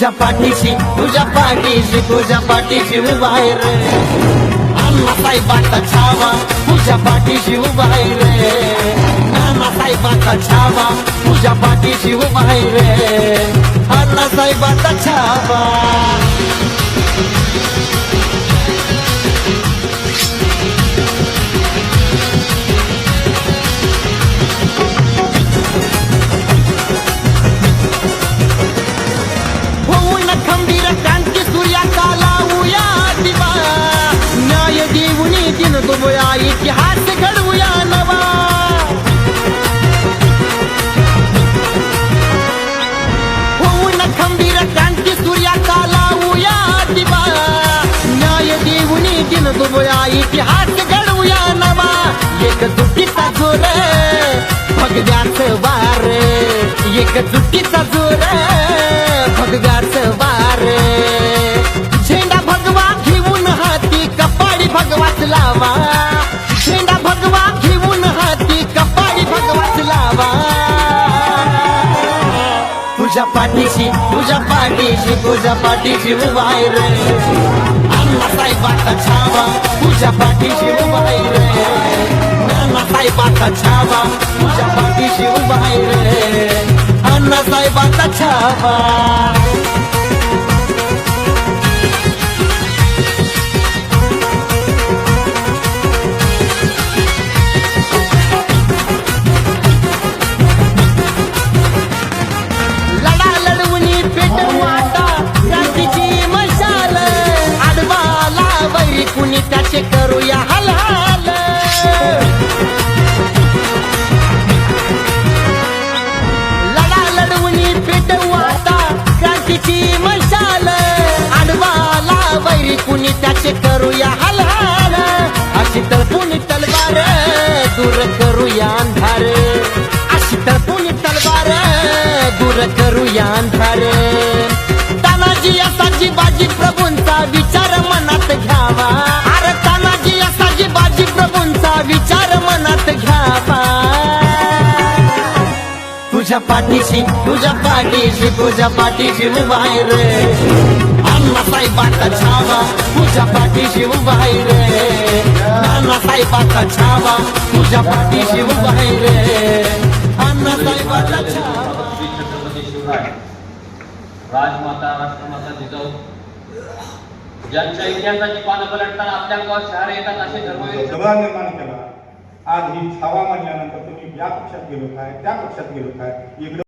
तुझ्या पाठीशी तुझ्या पाठीशी तुझ्या पाठीशी बाहेर अण्णा साहेबाचा छावा तुझ्या पाठीशी उभा आहे रे. नाना साहेबाचा छावा तुझ्या पाठीशी उभा आहे रे. अण्णा साहेबाचा छावा. दुटीचा जोर भगव्याच वार. झेंडा भगवा घेऊन हाती कपाळी भगवाच लावा. झेंडा भगवा घेऊन हाती कपाळी भगवाच लावा. तुझ्या पाठीशी तुझ्या पाठीशी तुझ्या पाठीशी उभा आहे रे. अण्णा साहेबाचा छावा तुझ्या पाठीशी उभा रे. नाना साहेबाचा छावा तुझ्या पाठीशी उभा रे. अण्णा छावा. वैरी कुणी त्याचे करूया हल हल अशी तळपुणी तलवार दूर करूया अंधार. अशी तळपुणी तलवार दूर करूया अंधार. तानाजी असाची बाजी प्रभूंचा विचार मनात घ्यावा. अरे तानाजी असाची बाजी प्रभूंचा विचार मनात घ्यावा. तुझ्या पाठीशी तुझ्या पाठीशी तुझ्या पाठीशी उभा साहेबाचा छावा तुझ्या पाठीशी उभा आहे रे नाना साहेबाचा छावा तुझ्या पाठीशी उभा आहे रे अण्णा साहेबाचा छावा छत्रपती शिवराय राजमाता राष्ट्रमाता जिजाऊ ज्यांच्या इतिहासाची पानं पलटताना आपल्या गावात शहर येतात असे धर्मवीर सभा निर्माण केला. आज ही छावा म्हणल्यानंतर तुम्ही या पक्षात गेलो काय त्या पक्षात गेलो काय इकडे